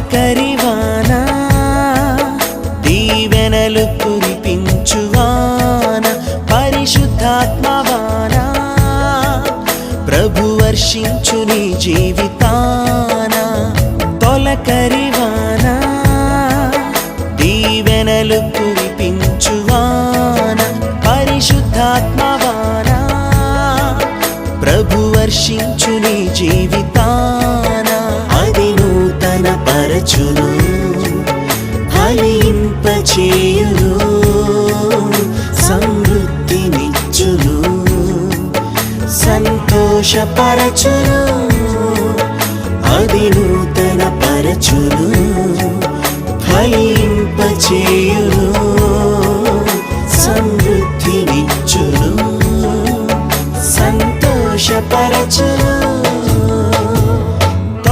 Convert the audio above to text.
కరివానా దీవెనలు కురిపించువాన? పరిశుద్ధాత్మవానా? ప్రభు వర్షించు నీ జీవితాన? తొలకరివానా? దీవెనలు కురిపించువాన? పరిశుద్ధాత్మవానా? ప్రభు వర్షించు నీ జీవితాన? బలపరచును ఫలింపచేయును సమృద్ధినిచ్చును సంతోషపరచును అది నూతన పరచును ఫలింపచేయును సమృద్ధినిచ్చును సంతోషపరచును.